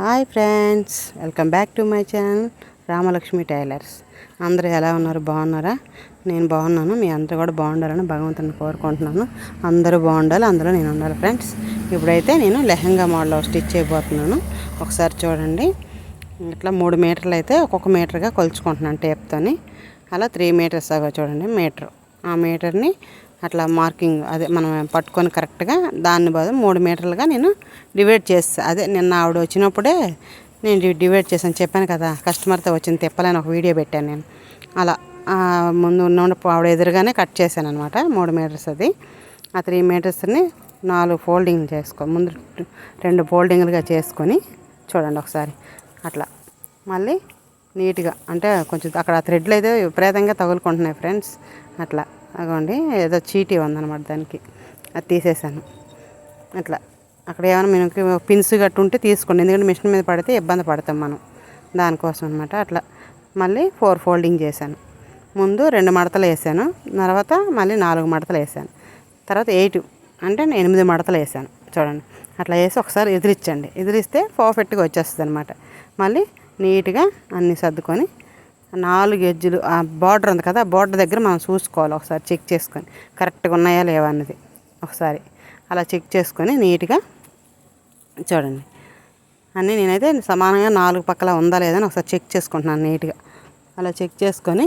Hi friends welcome back to my channel Ramalakshmi tailors. అందరూ ఎలా ఉన్నారు? బాగున్నారా? నేను బాగున్నాను. మీ అందరూ కూడా బాగుండాలని భగవంతుని కోరుకుంటున్నాను. అందరూ బాగుండాలి అందులో నేను ఉండాలి ఫ్రెండ్స్. ఇప్పుడైతే నేను లెహంగా మోడల్ స్టిచ్ చేయబోతున్నాను. ఒకసారి చూడండి. ఇట్లా మూడు మీటర్లు అయితే ఒక్కొక్క మీటర్గా కొలుచుకుంటున్నాను టేప్తోని. అలా త్రీ మీటర్స్ దాకా చూడండి మీటర్. ఆ మీటర్ని అట్లా మార్కింగ్ అదే మనం పట్టుకొని కరెక్ట్గా దాన్ని బదులు మూడు మీటర్లుగా నేను డివైడ్ చేస్తా. అదే నిన్న ఆవిడ వచ్చినప్పుడే నేను డివైడ్ చేశాను. చెప్పాను కదా కస్టమర్తో వచ్చింది తిప్పలేని ఒక వీడియో పెట్టాను నేను. అలా ముందు ఉన్న ఆవిడ ఎదురుగానే కట్ చేశాను అనమాట మూడు మీటర్స్ అది. ఆ త్రీ మీటర్స్ని నాలుగు ఫోల్డింగ్లు చేసుకో ముందు రెండు ఫోల్డింగ్లుగా చేసుకొని చూడండి ఒకసారి. అట్లా. మళ్ళీ నీట్గా అంటే కొంచెం అక్కడ థ్రెడ్లు అయితే విపరీతంగా తగులుకుంటున్నాయి ఫ్రెండ్స్. అట్లా. అగోండి ఏదో చీటీ ఉందన్నమాట దానికి. అది తీసేసాను అట్లా. అక్కడ ఏమైనా మనకి పిన్స్ గట్టు ఉంటే తీసుకోండి. ఎందుకంటే మిషన్ మీద పడితే ఇబ్బంది పడతాం మనం. దానికోసం అనమాట అట్లా. మళ్ళీ ఫోర్ ఫోల్డింగ్ చేశాను. ముందు రెండు మడతలు వేసాను. తర్వాత మళ్ళీ నాలుగు మడతలు వేసాను. తర్వాత ఎయిట్ అంటే నేను ఎనిమిది మడతలు వేసాను. చూడండి. అట్లా వేసి ఒకసారి ఎదిరించండి. ఎదిరిస్తే పర్ఫెక్ట్గా వచ్చేస్తుంది అనమాట మళ్ళీ నీట్గా అన్నీ సర్దుకొని నాలుగు ఎడ్జులు ఆ బార్డర్ ఉంది కదా బార్డర్ దగ్గర మనం చూసుకోవాలి ఒకసారి చెక్ చేసుకొని. కరెక్ట్గా ఉన్నాయా లేవా అన్నది ఒకసారి. అలా చెక్ చేసుకొని నీట్గా చూడండి. అన్నీ నేనైతే సమానంగా నాలుగు పక్కల ఉందా లేదని ఒకసారి చెక్ చేసుకుంటున్నాను నీట్గా. అలా చెక్ చేసుకొని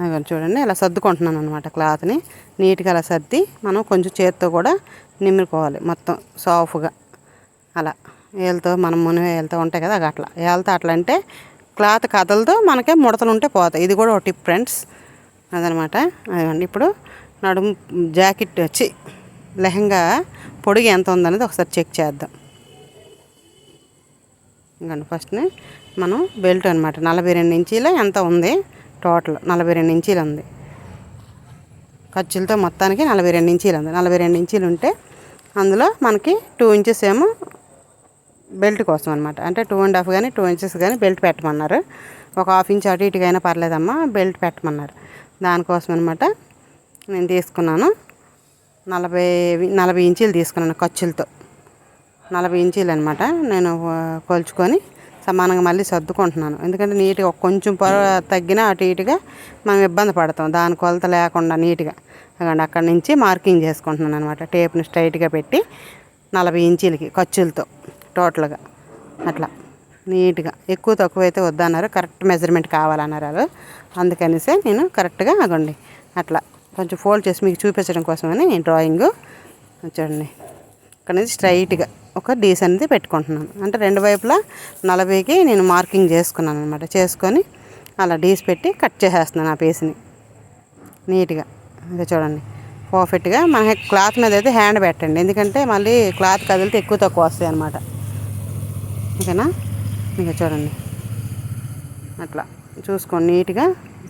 అవి చూడండి అలా సర్దుకుంటున్నాను అనమాట క్లాత్ని. నీట్గా అలా సర్ది మనం కొంచెం చేత్తో కూడా నిమ్ముకోవాలి మొత్తం సాఫ్గా అలా ఏళ్ళతో మనం మునిగే ఏళ్ళతో ఉంటాయి కదా అట్లా. ఏళ్ళతో అట్లా అంటే క్లాత్ కథలతో మనకే ముడతలు ఉంటే పోతాయి. ఇది కూడా ఒక టిప్ ఫ్రెండ్స్. అదనమాట. అదిగోండి ఇప్పుడు నడుము జాకెట్ వచ్చి లెహంగా పొడిగి ఎంత ఉందనేది ఒకసారి చెక్ చేద్దాం. ఇంకండి ఫస్ట్ మనం బెల్ట్ అనమాట నలభై రెండు ఇంచీల ఎంత ఉంది? టోటల్ నలభై రెండు ఇంచీలు ఉంది. ఖర్చులతో మొత్తానికి నలభై రెండు ఇంచీలు ఉంది. నలభై రెండు ఇంచీలు ఉంటే అందులో మనకి టూ ఇంచెస్ ఏమో బెల్ట్ కోసం అనమాట అంటే టూ అండ్ హాఫ్ కానీ టూ ఇంచెస్ కానీ బెల్ట్ పెట్టమన్నారు. ఒక హాఫ్ ఇంచ్ అటు ఇటుకైనా పర్లేదమ్మా బెల్ట్ పెట్టమన్నారు. దానికోసం అనమాట నేను తీసుకున్నాను. నలభై నలభై ఇంచీలు తీసుకున్నాను ఖర్చులతో. నలభై ఇంచీలు అనమాట నేను కొలుచుకొని సమానంగా మళ్ళీ సర్దుకుంటున్నాను. ఎందుకంటే నీట్గా కొంచెం పొర తగ్గినా అటు ఇటుగా మనం ఇబ్బంది పడతాం. దాని కొలత లేకుండా నీట్గా. అక్కడ అక్కడి నుంచి మార్కింగ్ చేసుకుంటున్నాను అనమాట టేప్ని స్ట్రైట్గా పెట్టి నలభై ఇంచీలకి ఖర్చులతో. టోటల్గా అట్లా నీట్గా. ఎక్కువ తక్కువ అయితే వద్దన్నారు. కరెక్ట్ మెజర్మెంట్ కావాలన్నారు వాళ్ళు. అందుకనేసే నేను కరెక్ట్గా ఆగండి అట్లా కొంచెం ఫోల్డ్ చేసి మీకు చూపించడం కోసమని నేను డ్రాయింగ్ చూడండి. ఇక్కడ నుంచి స్ట్రైట్గా ఒక డీస్ అనేది పెట్టుకుంటున్నాను. అంటే రెండు వైపులా నలభైకి నేను మార్కింగ్ చేసుకున్నాను అనమాట చేసుకొని అలా డీస్ పెట్టి కట్ చేసేస్తున్నాను ఆ పీస్ని. నీట్గా. అదే చూడండి. పర్ఫెక్ట్గా మన క్లాత్ మీద అయితే హ్యాండ్ పెట్టండి. ఎందుకంటే మళ్ళీ క్లాత్ కదిలితే ఎక్కువ తక్కువ వస్తాయి అనమాట ఓకేనా? ఇక చూడండి. అట్లా చూసుకోండి నీట్గా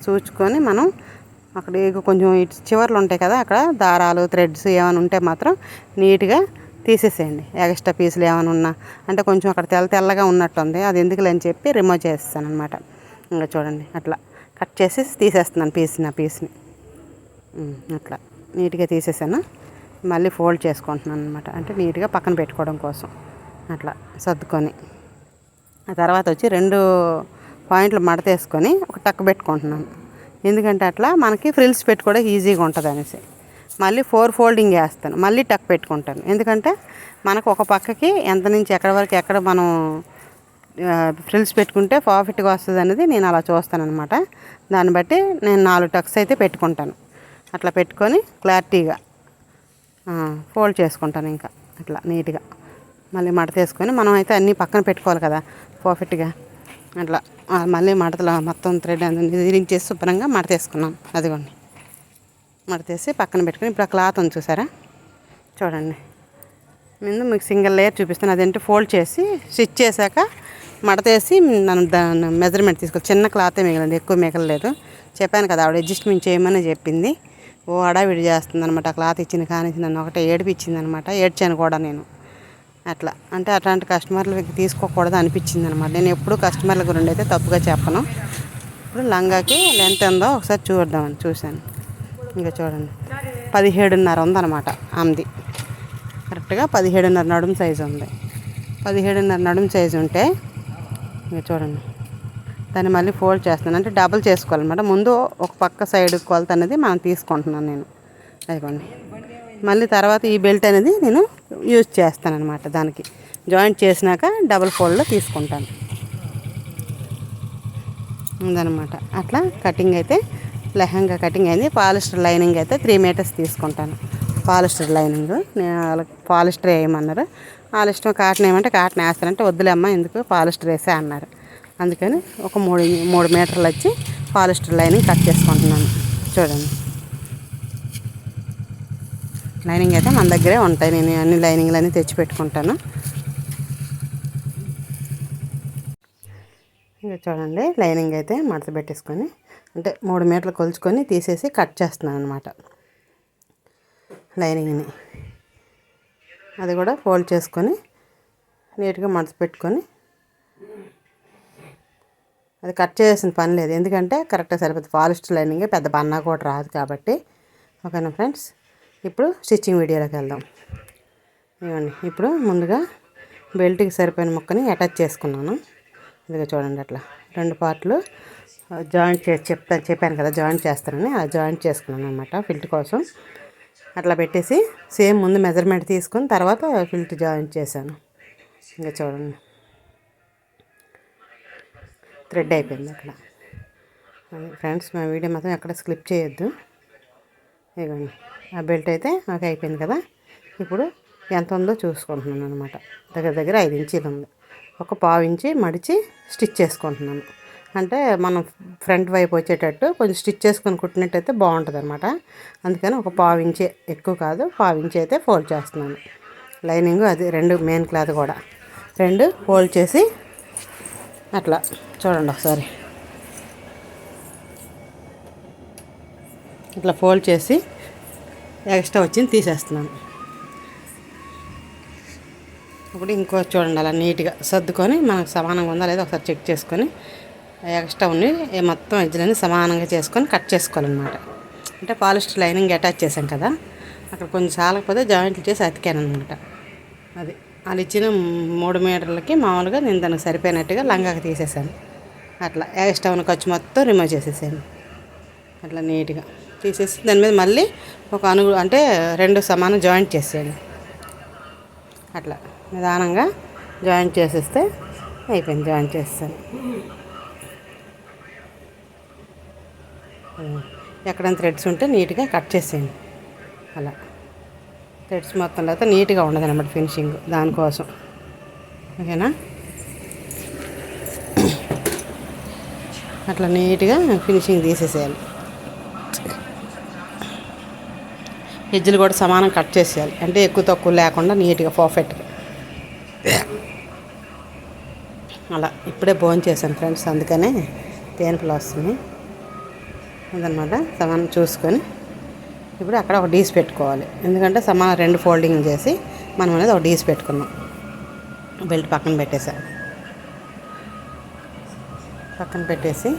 చూసుకొని మనం అక్కడ కొంచెం ఇటు చివర్లు ఉంటాయి కదా అక్కడ దారాలు థ్రెడ్స్ ఏమైనా ఉంటే మాత్రం నీట్గా తీసేసేయండి. ఎక్స్ట్రా పీసులు ఏమైనా ఉన్నా అంటే కొంచెం అక్కడ తెల్ల తెల్లగా ఉన్నట్టుంది. అది ఎందుకులేని చెప్పి రిమూవ్ చేస్తాను అనమాట ఇంకా చూడండి అట్లా కట్ చేసి తీసేస్తున్నాను పీస్ని ఆ పీస్ని. అట్లా నీట్గా తీసేసాను. మళ్ళీ ఫోల్డ్ చేసుకుంటున్నాను అనమాట అంటే నీట్గా పక్కన పెట్టుకోవడం కోసం. అట్లా సర్దుకొని. ఆ తర్వాత వచ్చి రెండు పాయింట్లు మడతేసుకొని ఒక టక్ పెట్టుకుంటున్నాను ఎందుకంటే అట్లా మనకి ఫ్రిల్స్ పెట్టుకోవడం ఈజీగా ఉంటుంది అనేసి. మళ్ళీ ఫోర్ ఫోల్డింగ్ వేస్తాను. మళ్ళీ టక్ పెట్టుకుంటాను. ఎందుకంటే మనకు ఒక పక్కకి ఎంత నుంచి ఎక్కడ వరకు ఎక్కడ మనం ఫ్రిల్స్ పెట్టుకుంటే పర్ఫెక్ట్గా వస్తుంది అనేది నేను అలా చూస్తానమాట దాన్ని బట్టి నేను నాలుగు టక్స్ అయితే పెట్టుకుంటాను. అట్లా పెట్టుకొని క్లారిటీగా ఫోల్డ్ చేసుకుంటాను ఇంకా అట్లా నీట్గా. మళ్ళీ మడత వేసుకొని మనం అయితే అన్నీ పక్కన పెట్టుకోవాలి కదా పర్ఫెక్ట్గా అట్లా. మళ్ళీ మడతలో మొత్తం థ్రెడ్ ఇరించేసి శుభ్రంగా మడతేసుకున్నాం అదిగోండి. మడతేసి పక్కన పెట్టుకొని ఇప్పుడు ఆ క్లాత్ ఉంది చూసారా? చూడండి. ముందు మీకు సింగిల్ లేయర్ చూపిస్తాను. అదేంటి? ఫోల్డ్ చేసి స్టిచ్ చేశాక మడతేసి నన్ను దాని మెజర్మెంట్ తీసుకోవాలి చిన్న క్లాతే మిగిలింది. ఎక్కువ మిగలలేదు. చెప్పాను కదా ఆవిడ అడ్జస్ట్మెంట్ చేయమని చెప్పింది. ఓ అడావిడి చేస్తుంది అనమాట క్లాత్ ఇచ్చింది కానీ నన్ను ఒకటే ఏడిపించింది అనమాట ఏడ్చాను కూడా నేను. అట్లా. అంటే అట్లాంటి కస్టమర్లు తీసుకోకూడదు అనిపించింది అనమాట నేను ఎప్పుడు కస్టమర్ల గురించి అయితే తప్పుగా చెప్పను. ఇప్పుడు లంగాకి లెంత్ ఉందో ఒకసారి చూద్దామని చూశాను. ఇంకా చూడండి. పదిహేడున్నర ఉందన్నమాట అంది కరెక్ట్గా పదిహేడున్నర నడుము సైజు ఉంది. పదిహేడున్నర నడుము సైజు ఉంటే ఇంకా చూడండి. దాన్ని మళ్ళీ ఫోల్డ్ చేస్తున్నాను. అంటే డబుల్ చేసుకోవాలన్నమాట. ముందు ఒక పక్క సైడ్ కొలత అనేది మనం తీసుకుంటున్నాను నేను. అదిగోండి. మళ్ళీ తర్వాత ఈ బెల్ట్ అనేది నేను యూజ్ చేస్తాననమాట దానికి. జాయింట్ చేసినాక డబుల్ ఫోల్డ్లో తీసుకుంటాను. ఉందన్నమాట. అట్లా కటింగ్ అయితే లెహంగా కటింగ్ అయింది. పాలిస్టర్ లైనింగ్ అయితే త్రీ మీటర్స్ తీసుకుంటాను. Polyester lining. నేను వాళ్ళకి పాలిస్టర్ వేయమన్నారు. వాళ్ళ ఇష్టం కాటన్ వేయమంటే కాటన్ వేస్తానంటే వద్దులేమ్మా ఎందుకు పాలిస్టర్ వేసే అన్నారు. అందుకని ఒక మూడు మూడు మీటర్లు వచ్చి పాలిస్టర్ లైనింగ్ కట్ చేసుకుంటున్నాను. చూడండి. లైనింగ్ అయితే మన దగ్గరే ఉంటాయి. నేను అన్ని లైనింగ్లు అన్నీ తెచ్చి పెట్టుకుంటాను. ఇంకా చూడండి లైనింగ్ అయితే మడత పెట్టేసుకొని అంటే మూడు మీటర్లు కొలుచుకొని తీసేసి కట్ చేస్తున్నాను అనమాట లైనింగ్ని. అది కూడా ఫోల్డ్ చేసుకొని నీట్గా మడత పెట్టుకొని అది కట్ చేయాల్సిన పని లేదు. ఎందుకంటే కరెక్ట్గా సరిపోతుంది. ఫారెస్ట్ లైనింగ్ పెద్ద బన్నా కూడా రాదు కాబట్టి. ఓకేనా ఫ్రెండ్స్? ఇప్పుడు స్టిచ్చింగ్ వీడియోలోకి వెళ్దాం. ఇవ్వండి ఇప్పుడు ముందుగా బెల్ట్కి సరిపోయిన ముక్కని అటాచ్ చేసుకున్నాను. ఇదిగో చూడండి అట్లా. రెండు పార్ట్లు జాయింట్ చేసి చెప్తాను చెప్పాను కదా జాయింట్ చేస్తానని ఆ జాయింట్ చేసుకున్నాను అనమాట ఫిల్ట్ కోసం. అట్లా పెట్టేసి సేమ్ ముందు మెజర్మెంట్ తీసుకుని తర్వాత ఫిల్ట్ జాయింట్ చేశాను. ఇంకా చూడండి. థ్రెడ్ అయిపోయింది అక్కడ. ఫ్రెండ్స్ మా వీడియో మాత్రం ఎక్కడ స్క్లిప్ చేయొద్దు. ఇదిగోండి ఆ బెల్ట్ అయితే నాకు అయిపోయింది కదా. ఇప్పుడు ఎంత ఉందో చూసుకుంటున్నాను అనమాట దగ్గర దగ్గర ఐదు ఇంచీలు ఉంది. ఒక పావు ఇంచి మడిచి స్టిచ్ చేసుకుంటున్నాను. అంటే మనం ఫ్రంట్ వైపు వచ్చేటట్టు కొంచెం స్టిచ్ చేసుకొని కుట్టినట్టయితే బాగుంటుంది అనమాట అందుకని ఒక పావు ఇంచే ఎక్కువ కాదు పావు ఇంచి అయితే ఫోల్డ్ చేస్తున్నాను. లైనింగ్ అది రెండు మెయిన్ క్లాత్ కూడా. రెండు ఫోల్డ్ చేసి అట్లా చూడండి ఒకసారి. ఇట్లా ఫోల్డ్ చేసి ఎక్స్ట్రా వచ్చింది తీసేస్తున్నాను. ఇప్పుడు ఇంకో చూడండి అలా నీట్గా సర్దుకొని మనకు సమానంగా ఉందా లేదా ఒకసారి చెక్ చేసుకొని ఎక్స్ట్రా ఉండి మొత్తం ఎజ్జులన్నీ సమానంగా చేసుకొని కట్ చేసుకోవాలన్నమాట. అంటే పాలిస్టర్ లైనింగ్ అటాచ్ చేసాం కదా అక్కడ కొంచెం చాలకపోతే జాయింట్లు చేసి అతికాను అనమాట అది వాళ్ళు ఇచ్చిన మూడు మీటర్లకి మామూలుగా నేను దానికి సరిపోయినట్టుగా లంగాకి తీసేసాను అట్లా ఎక్స్ట్రా ఉన్న ఖర్చు మొత్తం రిమూవ్ చేసేసాను. అట్లా నీట్గా. తీసేసి దాని మీద మళ్ళీ ఒక అనుగు అంటే రెండు సమానం జాయింట్ చేసేయండి. అట్లా నిదానంగా జాయింట్ చేసేస్తే అయిపోయింది జాయింట్ చేస్తాను. ఎక్కడైనా థ్రెడ్స్ ఉంటే నీట్గా కట్ చేసేయండి. అలా. థ్రెడ్స్ మొత్తం లేకపోతే నీట్గా ఉండదు అనమాట ఫినిషింగ్ దానికోసం. ఓకేనా? అట్లా నీట్గా ఫినిషింగ్ తీసేసేయాలి. ఎజ్జులు కూడా సమానం కట్ చేసేయాలి. అంటే ఎక్కువ తక్కువ లేకుండా నీట్గా పర్ఫెక్ట్గా అలా ఇప్పుడే భోజనం చేశాను ఫ్రెండ్స్ అందుకనే తేనుపులు వస్తుంది. అదనమాట సమానం చూసుకొని ఇప్పుడు అక్కడ ఒక డీస్ పెట్టుకోవాలి. ఎందుకంటే సమానం రెండు ఫోల్డింగ్ చేసి మనం అనేది ఒక డీస్ పెట్టుకున్నాం. బెల్ట్ పక్కన పెట్టేశాను పక్కన పెట్టేసి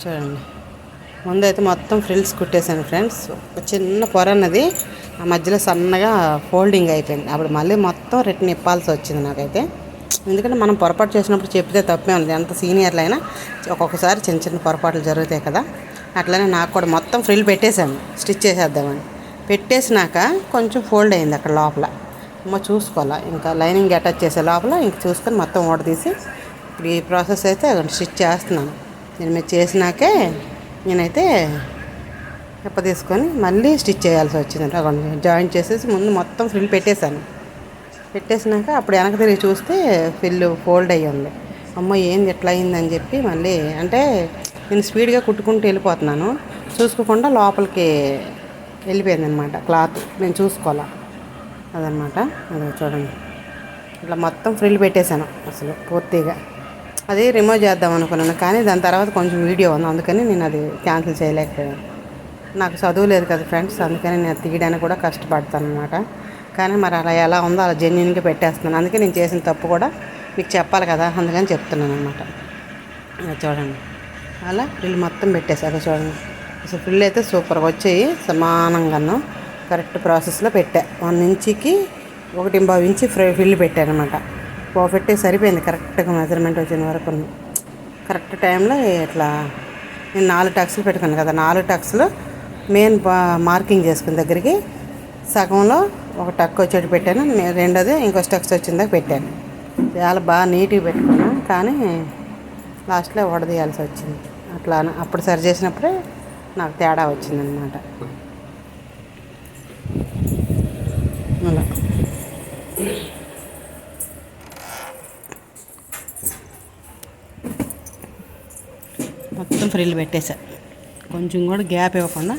చూడండి. ముందైతే మొత్తం ఫ్రిల్స్ కుట్టేశాను ఫ్రెండ్స్. ఒక చిన్న పొర అన్నది ఆ మధ్యలో సన్నగా ఫోల్డింగ్ అయిపోయింది. అప్పుడు మళ్ళీ మొత్తం రిటర్న్ ఇప్పాల్సి వచ్చింది నాకైతే. ఎందుకంటే మనం పొరపాటు చేసినప్పుడు చెప్తే తప్పే ఉంది ఎంత సీనియర్లు అయినా ఒక్కొక్కసారి చిన్న చిన్న పొరపాట్లు జరుగుతాయి కదా. అట్లనే నాకు కూడా మొత్తం ఫ్రిల్ పెట్టేశాను. స్టిచ్ చేసేద్దామని. పెట్టేసినాక కొంచెం ఫోల్డ్ అయింది అక్కడ లోపల. అమ్మ చూసుకోవాలా? ఇంకా లైనింగ్ అటాచ్ చేసే లోపల ఇంక చూసుకొని మొత్తం ఓడ తీసి ఇప్పుడు ఈ ప్రాసెస్ అయితే స్టిచ్ చేస్తున్నాను. నేను మీరు చేసినాకే నేనైతే చెప్ప తీసుకొని మళ్ళీ స్టిచ్ చేయాల్సి వచ్చింది అక్కడ జాయింట్ చేసేసి ముందు మొత్తం ఫ్రిల్ పెట్టేశాను. పెట్టేసినాక అప్పుడు వెనక తిరిగి చూస్తే ఫిల్ ఫోల్డ్ అయ్యి ఉంది. అమ్మ ఏంది ఎట్లా అయిందని చెప్పి మళ్ళీ అంటే నేను స్పీడ్గా కుట్టుకుంటూ వెళ్ళిపోతున్నాను. చూసుకోకుండా లోపలికి వెళ్ళిపోయింది అనమాట క్లాత్. నేను చూసుకోవాలా? అదనమాట. అది చూడండి. ఇట్లా మొత్తం ఫ్రిల్ పెట్టేశాను అసలు పూర్తిగా. అది రిమూవ్ చేద్దాం అనుకున్నాను. కానీ దాని తర్వాత కొంచెం వీడియో ఉంది. అందుకని నేను అది క్యాన్సిల్ చేయలేకపోయాను. నాకు చదువు లేదు కదా ఫ్రెండ్స్ అందుకని నేను తీయడానికి కూడా కష్టపడతాను అనమాట కానీ మరి అలా ఎలా ఉందో అలా జెన్యున్గా పెట్టేస్తున్నాను. అందుకే నేను చేసిన తప్పు కూడా మీకు చెప్పాలి కదా అందుకని చెప్తున్నాను అనమాట చూడండి. అలా ఫిల్ మొత్తం పెట్టేశాక చూడండి. అసలు ఫిల్ అయితే సూపర్గా వచ్చాయి. సమానంగాను కరెక్ట్ ప్రాసెస్లో పెట్టా. వన్ ఇంచుకి ఒకటి బావి ఇంచి ఫ్రై ఫిల్ పెట్టాను పర్ఫెక్ట్గా సరిపోయింది. కరెక్ట్గా మెజర్మెంట్ వచ్చిన వరకు కరెక్ట్ టైంలో ఇట్లా నేను నాలుగు టక్స్లు పెట్టుకున్నాను కదా నాలుగు టక్స్లు మెయిన్ మార్కింగ్ చేసుకున్న దగ్గరికి సగంలో ఒక టక్ వచ్చేటి పెట్టాను నేను రెండోది ఇంకో టక్స్ వచ్చిందాక పెట్టాను. చాలా బాగా నీట్గా పెట్టుకున్నాను కానీ లాస్ట్లో వడదీయాల్సి వచ్చింది. అట్లా అని- అప్పుడు సరి చేసినప్పుడే నాకు తేడా వచ్చిందనమాట అలా మొత్తం ఫ్రిల్ పెట్టేశా కొంచెం కూడా గ్యాప్ ఇవ్వకుండా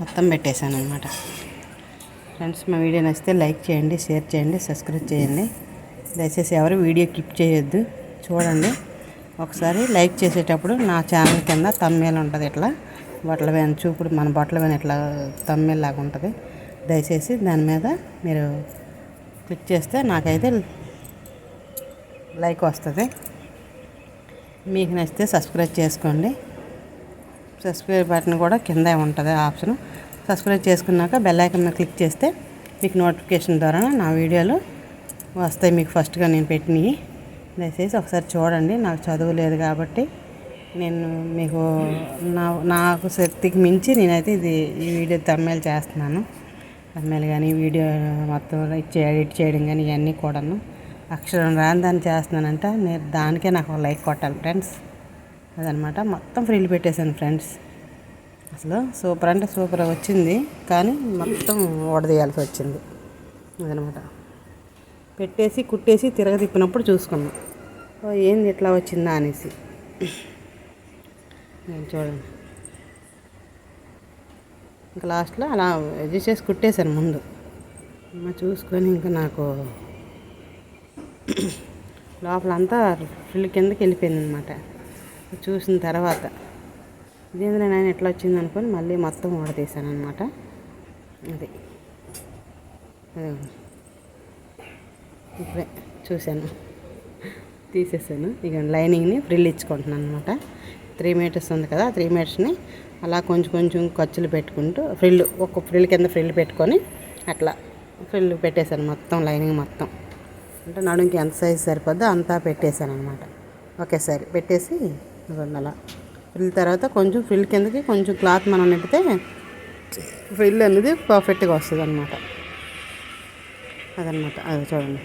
మొత్తం పెట్టేశాను అనమాట ఫ్రెండ్స్ మా వీడియో నచ్చితే లైక్ చేయండి షేర్ చేయండి సబ్స్క్రైబ్ చేయండి. దయచేసి ఎవరు వీడియో కిప్ చేయొద్దు చూడండి. ఒకసారి లైక్ చేసేటప్పుడు నా ఛానల్ కింద తమ్మేలు ఉంటుంది ఇట్లా. బట్టల వేన చూపుడు మన బట్టల వేన ఇట్లా తమ్మేలు లాగా ఉంటుంది. దయచేసి దాని మీద మీరు క్లిక్ చేస్తే నాకైతే లైక్ వస్తుంది. మీకు నచ్చితే సబ్స్క్రైబ్ చేసుకోండి. సబ్స్క్రైబ్ బటన్ కూడా కింద ఉంటుంది ఆప్షన్ సబ్స్క్రైబ్ చేసుకున్నాక బెల్ మీద క్లిక్ చేస్తే మీకు నోటిఫికేషన్ ద్వారా నా వీడియోలు వస్తాయి. మీకు ఫస్ట్గా నేను పెట్టినవి. దయచేసి ఒకసారి చూడండి. నాకు చదువు లేదు కాబట్టి నేను మీకు నా నాకు శక్తికి మించి నేనైతే ఇది ఈ వీడియో తమ్మేలు చేస్తున్నాను. తమ్మేలు కానీ వీడియో మొత్తం ఇచ్చే ఎడిట్ చేయడం కానీ ఇవన్నీ కూడాను. అక్షరం రాని దాన్ని చేస్తున్నానంటే. నేను దానికే నాకు లైక్ కొట్టాలి ఫ్రెండ్స్ అదనమాట. మొత్తం ఫ్రిల్ పెట్టేశాను ఫ్రెండ్స్. అసలు సూపర్ అంటే సూపర్ వచ్చింది. కానీ మొత్తం ఓడదీయాల్సి వచ్చింది. అదనమాట. పెట్టేసి కుట్టేసి తిరగతిప్పినప్పుడు చూసుకున్నాం. ఓ ఏంది ఇట్లా వచ్చిందా అనేసి. నేను చూడండి. ఇంకా లాస్ట్లో అలా అడ్జస్ట్ చేసి కుట్టేశాను ముందు. చూసుకొని ఇంకా నాకు లోపలంతా ఫుల్ కిందకి వెళ్ళిపోయింది అనమాట చూసిన తర్వాత ఇదేంద్ర నేను ఎట్లా వచ్చింది అనుకొని మళ్ళీ మొత్తం ఓడతీసాను అనమాట అది. అదే. ఇప్పుడే చూశాను. తీసేసాను. ఇక లైనింగ్ని ఫ్రిల్ ఇచ్చుకుంటున్నాను అనమాట త్రీ మీటర్స్ ఉంది కదా త్రీ మీటర్స్ని అలా కొంచెం కొంచెం ఖర్చులు పెట్టుకుంటూ ఫ్రిల్ ఒక ఫ్రిల్ కింద ఫ్రిల్ పెట్టుకొని అట్లా ఫ్రిల్ పెట్టేశాను మొత్తం లైనింగ్ మొత్తం. అంటే నడుంకి ఎంత సైజ్ సరిపోద్దో అంతా పెట్టేశాను అనమాట ఒకేసారి పెట్టేసి ఇదిగోండి అలా ఫ్రిల్ తర్వాత కొంచెం ఫ్రిల్ కిందకి కొంచెం క్లాత్ మనం నింపితే ఫ్రిల్ అనేది పర్ఫెక్ట్గా వస్తుంది అనమాట అదనమాట అది చూడండి.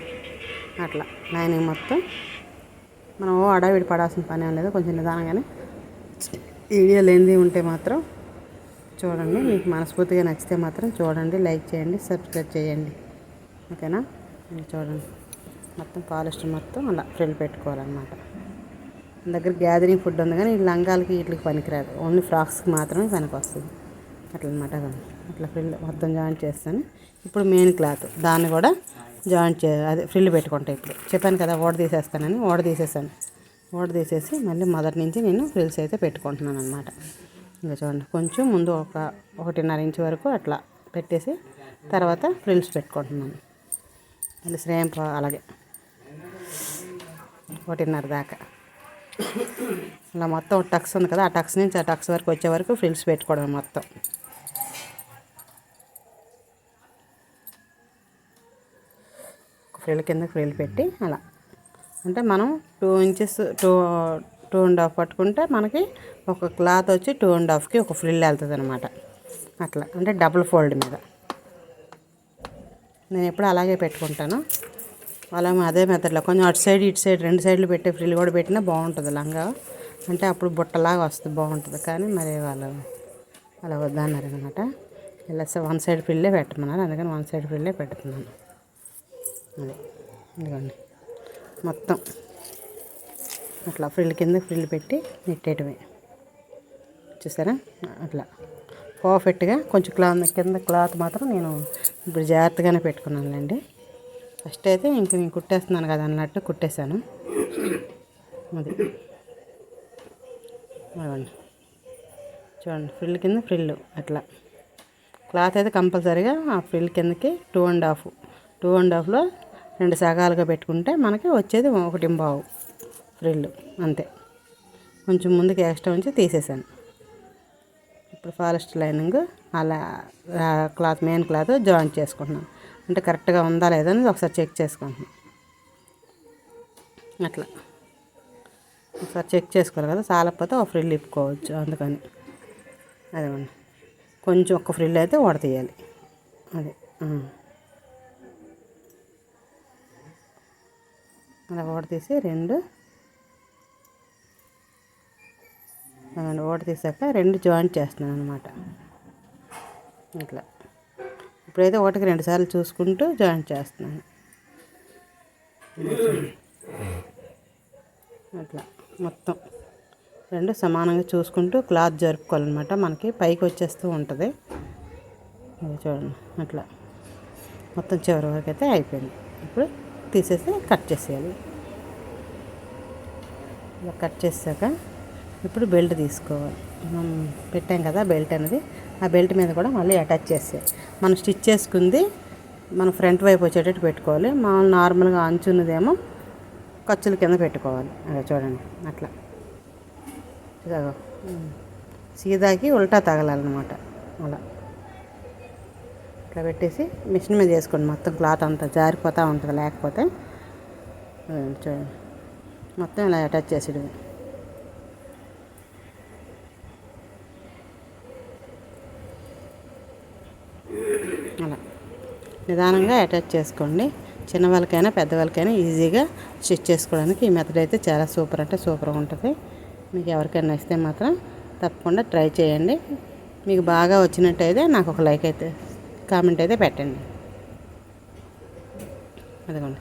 అట్లా. లైనింగ్ మొత్తం మనం ఓ అడావిడి పడాల్సిన పని లేదు. కొంచెం నిదానంగానే వీడియో లేనిది ఉంటే మాత్రం చూడండి. మీకు మనస్ఫూర్తిగా నచ్చితే మాత్రం చూడండి. లైక్ చేయండి. సబ్స్క్రైబ్ చేయండి. ఓకేనా? చూడండి. మొత్తం పాలిస్టర్ మొత్తం అలా ఫ్రిల్ పెట్టుకోవాలన్నమాట. మన దగ్గర గ్యాదరింగ్ ఫుడ్ ఉంది కానీ లంగాలకి వీటికి పనికిరాదు. ఓన్లీ ఫ్రాక్స్కి మాత్రమే పనికి వస్తుంది అట్లా అనమాట అట్లా ఫ్రిల్ మొత్తం జాయింట్ చేస్తాను. ఇప్పుడు మెయిన్ క్లాత్ దాన్ని కూడా జాయింట్ చే అదే ఫ్రిల్ పెట్టుకుంటా ఇప్పుడు. చెప్పాను కదా ఓడ తీసేస్తానని ఓడ తీసేసాను. ఓడ తీసేసి మళ్ళీ మొదటి నుంచి నేను ఫ్రిల్స్ అయితే పెట్టుకుంటున్నాను అనమాట ఇంకా చూడండి కొంచెం ముందు ఒక ఒకటిన్నర ఇంచు వరకు అట్లా పెట్టేసి తర్వాత ఫ్రిల్స్ పెట్టుకుంటున్నాను. మళ్ళీ సేమ్ అలాగే. ఒకటిన్నర దాకా. ఇలా మొత్తం టక్స్ ఉంది కదా ఆ టక్స్ నుంచి ఆ టక్స్ వరకు వచ్చే వరకు ఫ్రిల్స్ పెట్టుకోవడం మొత్తం. ఫ్రిల్ కింద ఫ్రిల్ పెట్టి అలా. అంటే మనం two inches two two and half పట్టుకుంటే మనకి ఒక క్లాత్ వచ్చి టూ అండ్ హాఫ్కి ఒక ఫ్రిల్ వెళ్తుంది అనమాట అట్లా. అంటే డబుల్ ఫోల్డ్ మీద. నేను ఎప్పుడు అలాగే పెట్టుకుంటాను. అలా అదే మెథడ్లో కొంచెం అటు సైడ్ ఇటు సైడ్ రెండు సైడ్లు పెట్టే ఫ్రిల్ కూడా పెట్టినా బాగుంటుంది లంగా. అంటే అప్పుడు బుట్టలాగా వస్తుంది బాగుంటుంది. కానీ మరి వాళ్ళు అలా వద్దన్నారు అనమాట. ఇలా వన్ సైడ్ ఫ్రిల్లే పెట్టమన్నారు. అందుకని వన్ సైడ్ ఫ్రిల్లే పెడుతున్నాను. అదే. ఇదిగోండి. మొత్తం అట్లా ఫ్రిల్ కింద ఫ్రిల్ పెట్టి నెట్టేయటమే. చూసారా? అట్లా. పర్ఫెక్ట్గా కొంచెం క్లాత్ కింద క్లాత్ మాత్రం నేను ఇప్పుడు జాగ్రత్తగానే పెట్టుకున్నానులేండి. ఫస్ట్ అయితే ఇంక నేను కుట్టేస్తున్నాను కదా అన్నట్టు కుట్టేశాను. అది. చూడండి ఫ్రిల్ కింద ఫ్రిల్ అట్లా. క్లాత్ అయితే కంపల్సరీగా ఆ ఫ్రిల్ కిందకి two and half. Two and హాఫ్లో రెండు సగాలుగా పెట్టుకుంటే మనకి వచ్చేది ఒకటి బావు ఫ్రిల్ అంతే. కొంచెం ముందుకు ఎక్స్ట్రా ఉంచి తీసేసాను ఇప్పుడు ఫారెస్ట్ లైనింగ్ అలా క్లాత్ మెయిన్ క్లాత్ జాయింట్ చేసుకుంటున్నాను. అంటే కరెక్ట్గా ఉందా లేదా అనేది ఒకసారి చెక్ చేసుకుంటున్నాను అట్లా. ఒకసారి చెక్ చేసుకోవాలి కదా చాలకపోతే ఒక ఫ్రిల్ ఇప్పుకోవచ్చు అందుకని. అదేమండి కొంచెం ఒక ఫ్రిల్ అయితే తీయాలి. అదే. అలా ఓడ తీసి రెండు. ఓడ తీసాక రెండు జాయింట్ చేస్తున్నాను అనమాట ఇట్లా ఇప్పుడైతే ఒకటికి రెండు సార్లు చూసుకుంటూ జాయింట్ చేస్తున్నాను. అట్లా మొత్తం రెండు సమానంగా చూసుకుంటూ క్లాత్ జరుపుకోవాలన్నమాట. మనకి పైకి వచ్చేస్తూ ఉంటుంది. చూడండి అట్లా మొత్తం చివరి వరకు అయితే అయిపోయింది. ఇప్పుడు తీసేసి కట్ చేసేయాలి. ఇలా కట్ చేసాక ఇప్పుడు బెల్ట్ తీసుకోవాలి. మనం పెట్టాం కదా బెల్ట్ అనేది ఆ బెల్ట్ మీద కూడా మళ్ళీ అటాచ్ చేసేయాలి మనం స్టిచ్ చేసుకుంది మన ఫ్రంట్ వైపు వచ్చేటట్టు పెట్టుకోవాలి. మామూలు నార్మల్గా అంచున్నదేమో ఖర్చుల కింద పెట్టుకోవాలి. అదే చూడండి అట్లా. ఇలాగో సీదాకి ఉల్టా తగలాలన్నమాట. అలా. ఇట్లా పెట్టేసి మిషన్ మీద వేసుకోండి. మొత్తం క్లాత్ అంతా జారిపోతూ ఉంటుంది లేకపోతే చూడండి. మొత్తం ఇలా అటాచ్ చేసేది అలా. నిదానంగా అటాచ్ చేసుకోండి. చిన్నవాళ్ళకైనా పెద్దవాళ్ళకైనా ఈజీగా స్టిచ్ చేసుకోవడానికి ఈ మెథడ్ అయితే చాలా సూపర్ అంటే సూపర్గా ఉంటుంది. మీకు ఎవరికైనా నచ్చితే మాత్రం తప్పకుండా ట్రై చేయండి. మీకు బాగా వచ్చినట్టయితే నాకు ఒక లైక్ అయితే కామెంట్ అయితే పెట్టండి. అదిగోండి.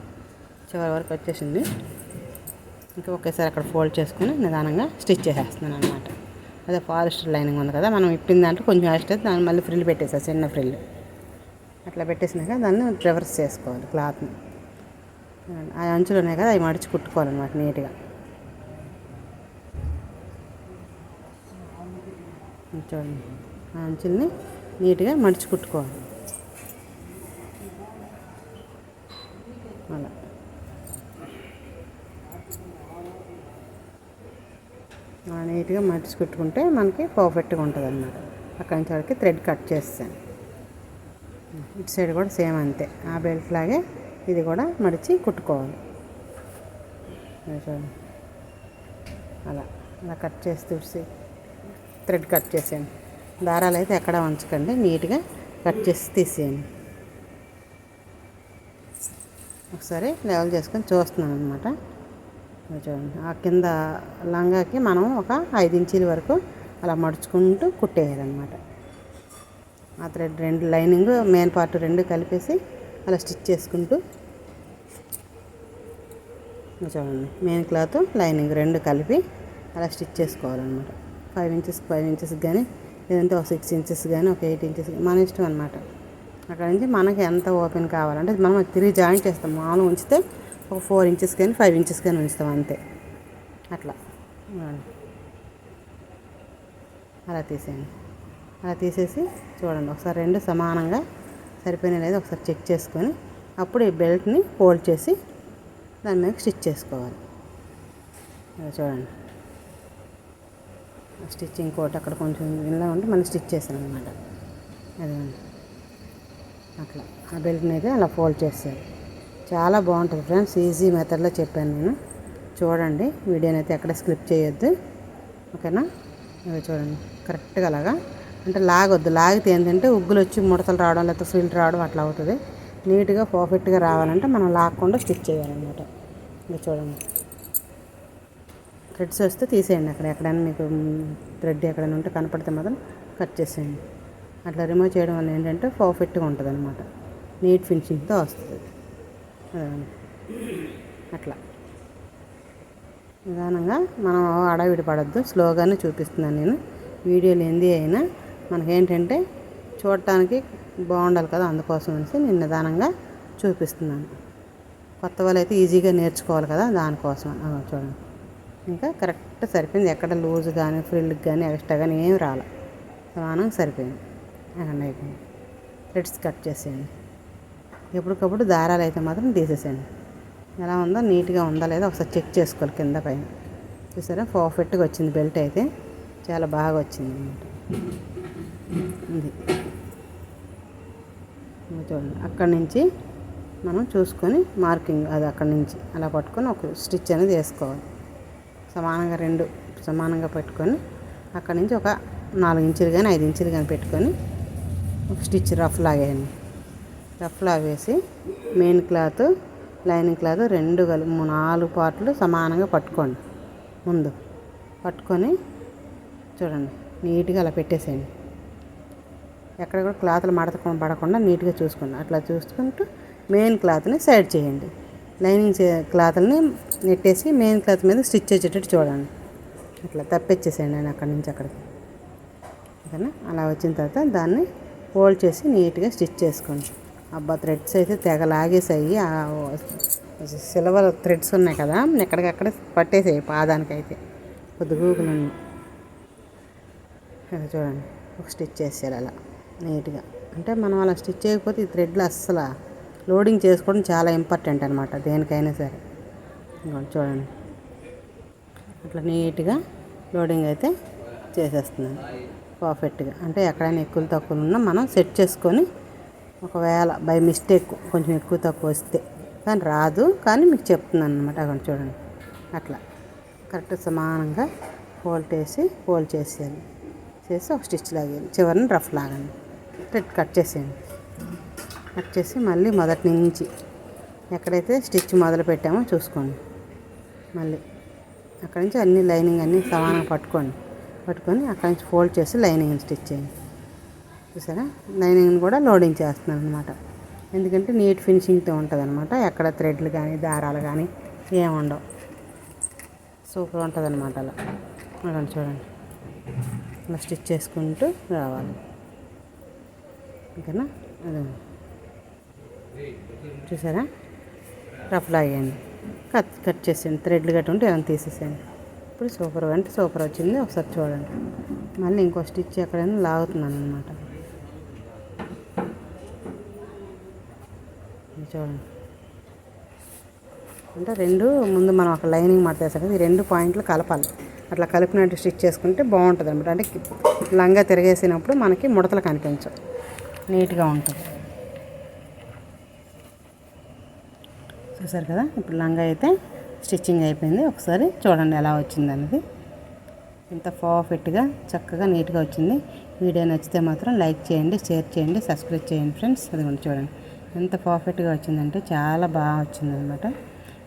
చివరి వరకు వచ్చేసింది. ఇంకా ఒకేసారి అక్కడ ఫోల్డ్ చేసుకుని నిదానంగా స్టిచ్ చేసేస్తున్నాను అనమాట అదే ఫారెస్ట్ లైనింగ్ ఉంది కదా మనం ఇప్పిన దాంట్లో కొంచెం వేస్ట్ దాన్ని మళ్ళీ ఫ్రిల్ పెట్టేసా చిన్న ఫ్రిల్. అట్లా పెట్టేసినాక దాన్ని రివర్స్ చేసుకోవాలి క్లాత్ని ఆ అంచులు ఉన్నాయి కదా అవి మడిచి కుట్టుకోవాలన్నమాట నీట్గా. చూడండి. ఆ అంచుల్ని నీట్గా మడిచి కుట్టుకోవాలి. అలా. నీట్గా మడిచి కుట్టుకుంటే మనకి పర్ఫెక్ట్గా ఉంటుంది అన్నమాట అక్కడి నుంచి వరకు థ్రెడ్ కట్ చేస్తాను. ఇటు సైడ్ కూడా సేమ్ అంతే. ఆ బెల్ట్ లాగే ఇది కూడా మడిచి కుట్టుకోవాలి. అలా అలా కట్ చేసి తుడిసి థ్రెడ్ కట్ చేసేయండి. దారాలు అయితే ఎక్కడ ఉంచకండి నీట్గా కట్ చేసి తీసేయండి. ఒకసారి లెవెల్ చేసుకొని చూస్తున్నాను అనమాట చూడండి. ఆ కింద లంగాకి మనం ఒక ఐదు ఇంచీల వరకు అలా మడుచుకుంటూ కుట్టేయాలన్నమాట. ఆ థ్రెడ్ రెండు లైనింగ్ మెయిన్ పార్ట్ రెండు కలిపేసి అలా స్టిచ్ చేసుకుంటూ. చూడండి మెయిన్ క్లాత్ లైనింగ్ రెండు కలిపి అలా స్టిచ్ చేసుకోవాలన్నమాట. ఫైవ్ ఇంచెస్ ఫైవ్ ఇంచెస్ కానీ లేదంటే ఒక సిక్స్ ఇంచెస్ కానీ ఒక ఎయిట్ ఇంచెస్ మన ఇష్టం అనమాట అక్కడ నుంచి మనకి ఎంత ఓపెన్ కావాలంటే మనం తిరిగి జాయింట్ చేస్తాం. మామూలు ఉంచితే ఒక ఫోర్ ఇంచెస్ కానీ ఫైవ్ ఇంచెస్ కానీ ఉంచుతాం అంతే. అట్లా. అలా తీసేయండి. అలా తీసేసి చూడండి ఒకసారి రెండు సమానంగా సరిపోయినా లేదా ఒకసారి చెక్ చేసుకొని అప్పుడు ఈ బెల్ట్ని ఫోల్డ్ చేసి దాని మీద స్టిచ్ చేసుకోవాలి. చూడండి. స్టిచ్చింగ్ కోట్ అక్కడ కొంచెం ఇలా ఉంటే మనం స్టిచ్ చేసాను అనమాట అదే అట్లా. ఆ బెల్ట్ని అయితే అలా ఫోల్డ్ చేస్తారు చాలా బాగుంటుంది ఫ్రెండ్స్ ఈజీ మెథడ్లో చెప్పాను నేను. చూడండి వీడియోని అయితే ఎక్కడ స్క్రిప్ట్ చేయొద్దు. ఓకేనా? ఇవి చూడండి. కరెక్ట్గా అలాగా అంటే లాగొద్దు. లాగితే ఏంటంటే ఉగ్గులు వచ్చి ముడతలు రావడం లేకపోతే ఫిల్ రావడం అట్లా అవుతుంది. నీట్గా పర్ఫెక్ట్గా రావాలంటే మనం లాగకుండా స్టిచ్ చేయాలన్నమాట. ఇది చూడండి. థ్రెడ్స్ వస్తే తీసేయండి అక్కడ. ఎక్కడైనా మీకు థ్రెడ్ ఎక్కడైనా ఉంటే కనపడితే మాత్రం కట్ చేసేయండి. అట్లా రిమూవ్ చేయడం వల్ల ఏంటంటే పర్ఫెక్ట్గా ఉంటుంది అనమాట నీట్ ఫినిషింగ్తో వస్తుంది. అట్లా. నిదానంగా మనం అడవిడి పడద్దు. స్లోగానే చూపిస్తున్నాను నేను. వీడియోలు ఏంది అయినా మనకేంటంటే చూడటానికి బాగుండాలి కదా అందుకోసం అనేసి నేను నిదానంగా చూపిస్తున్నాను. కొత్త వాళ్ళు అయితే ఈజీగా నేర్చుకోవాలి కదా దానికోసం. చూడండి. ఇంకా కరెక్ట్ సరిపోయింది. ఎక్కడ లూజ్ కానీ ఫ్రిల్కి కానీ ఎక్స్ట్రా కానీ ఏం రాలే. సమానం సరిపోయింది. అక్కడ అయిపోయింది థ్రెడ్స్ కట్ చేసేయండి. ఎప్పటికప్పుడు దారాలు అయితే మాత్రం తీసేసేయండి. ఎలా ఉందో నీట్గా ఉందా లేదా ఒకసారి చెక్ చేసుకోవాలి కింద పైన. చూసారా? పర్ఫెక్ట్గా వచ్చింది బెల్ట్ అయితే. చాలా బాగా వచ్చింది అన్నమాట. ఇది చూడండి. అక్కడి నుంచి మనం చూసుకొని మార్కింగ్ అది అక్కడి నుంచి అలా పట్టుకొని ఒక స్టిచ్ అనేది వేసుకోవాలి. సమానంగా రెండు సమానంగా పెట్టుకొని అక్కడి నుంచి ఒక నాలుగు ఇంచులు కానీ ఐదు ఇంచులు కానీ పెట్టుకొని ఒక స్టిచ్ రఫ్ లాగేయండి రఫ్ లాగేసి మెయిన్ క్లాత్ లైనింగ్ క్లాత్ రెండు కలిపి నాలుగు పార్ట్లు సమానంగా పట్టుకోండి. ముందు పట్టుకొని చూడండి. నీట్గా అలా పెట్టేసేయండి. ఎక్కడ కూడా క్లాత్లు మడత పడకుండా నీట్గా చూసుకోండి అట్లా చూసుకుంటూ మెయిన్ క్లాత్ని సైడ్ చేయండి. లైనింగ్ క్లాత్ని నెట్టేసి మెయిన్ క్లాత్ మీద స్టిచ్ వచ్చేటట్టు చూడండి. అట్లా తప్పించేసేయండి నేను అక్కడి నుంచి అక్కడికి. ఓకేనా? అలా వచ్చిన తర్వాత దాన్ని ఫోల్డ్ చేసి నీట్గా స్టిచ్ చేసుకోండి. అబ్బా థ్రెడ్స్ అయితే తెగ లాగేసాయి ఆ సిల్వర్ థ్రెడ్స్ ఉన్నాయి కదా ఎక్కడికక్కడ పట్టేసాయి పాదానికైతే. కొద్ది గూగులు చూడండి ఒక స్టిచ్ చేసేయాలి అలా. నీట్గా. అంటే మనం అలా స్టిచ్ చేయకపోతే ఈ థ్రెడ్లు అస్సలు లోడింగ్ చేసుకోవడం చాలా ఇంపార్టెంట్ అనమాట దేనికైనా సరే. ఇంకోటి చూడండి. అట్లా నీట్గా లోడింగ్ అయితే చేసేస్తున్నాను. పర్ఫెక్ట్గా. అంటే ఎక్కడైనా ఎక్కువ తక్కువ ఉన్నా మనం సెట్ చేసుకొని ఒకవేళ బై మిస్టేక్ కొంచెం ఎక్కువ తక్కువ వస్తే. కానీ రాదు కానీ మీకు చెప్తున్నాను అనమాట అక్కడ చూడండి. అట్లా. కరెక్ట్ సమానంగా ఫోల్డ్ వేసి ఫోల్డ్ చేసేయాలి. చేసి ఒక స్టిచ్ లాగేయాలి. చివరిని రఫ్ లాగండి. కట్ చేసేయండి. కట్ చేసి మళ్ళీ మొదటి నుంచి ఎక్కడైతే స్టిచ్ మొదలు పెట్టామో చూసుకోండి. మళ్ళీ అక్కడి నుంచి అన్ని లైనింగ్ అన్నీ సమానంగా పట్టుకోండి. పట్టుకొని అక్కడి నుంచి ఫోల్డ్ చేసి లైనింగ్ స్టిచ్ చేయండి. చూసారా? లైనింగ్ని కూడా లోడింగ్ చేస్తున్నాను అనమాట ఎందుకంటే నీట్ ఫినిషింగ్తో ఉంటుంది అనమాట ఎక్కడ థ్రెడ్లు కానీ దారాలు కానీ ఏముండవు సూపర్ ఉంటుంది అనమాట అలా. అలా చూడండి. అలా స్టిచ్ చేసుకుంటూ రావాలి. ఓకేనా? అదే. చూసారా? రఫ్లా లాగేయండి కట్ కట్ చేసేయండి. థ్రెడ్లు కట్టి ఉంటే ఏమైనా తీసేసేయండి. ఇప్పుడు సూపర్ అంటే సూపర్ వచ్చింది. ఒకసారి చూడండి. మళ్ళీ ఇంకో స్టిచ్ ఎక్కడైనా లాగుతున్నాను అనమాట చూడండి. అంటే రెండు ముందు మనం ఒక లైనింగ్ మడతేసాం కదా ఈ రెండు పాయింట్లు కలపాలి. అట్లా కలిపినట్టు స్టిచ్ చేసుకుంటే బాగుంటుంది అనమాట అంటే లంగా తిరిగేసినప్పుడు మనకి ముడతలు కనిపించవు. నీట్గా ఉంటుంది. చూసారు కదా? ఇప్పుడు లంగా అయితే స్టిచ్చింగ్ అయిపోయింది. ఒకసారి చూడండి ఎలా వచ్చింది అనేది. ఎంత పర్ఫెక్ట్గా చక్కగా నీట్గా వచ్చింది. వీడియో నచ్చితే మాత్రం లైక్ చేయండి షేర్ చేయండి సబ్స్క్రైబ్ చేయండి ఫ్రెండ్స్. అది చూడండి. ఎంత పర్ఫెక్ట్గా వచ్చిందంటే చాలా బాగా వచ్చిందనమాట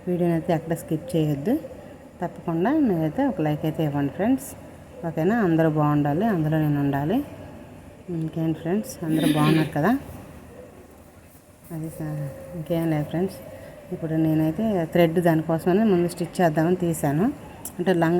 వీడియోని అయితే ఎక్కడ స్కిప్ చేయొద్దు. తప్పకుండా మీరైతే ఒక లైక్ అయితే ఇవ్వండి ఫ్రెండ్స్. ఓకేనా? అందరూ బాగుండాలి. అందులో నేను ఉండాలి. ఇంకేంటి ఫ్రెండ్స్? అందరూ బాగున్నారు కదా? అది స- ఇంకేం లేదు ఫ్రెండ్స్. ఇప్పుడు నేనైతే థ్రెడ్ దానికోసమని ముందు స్టిచ్ చేద్దామని తీసాను అంటే లంగా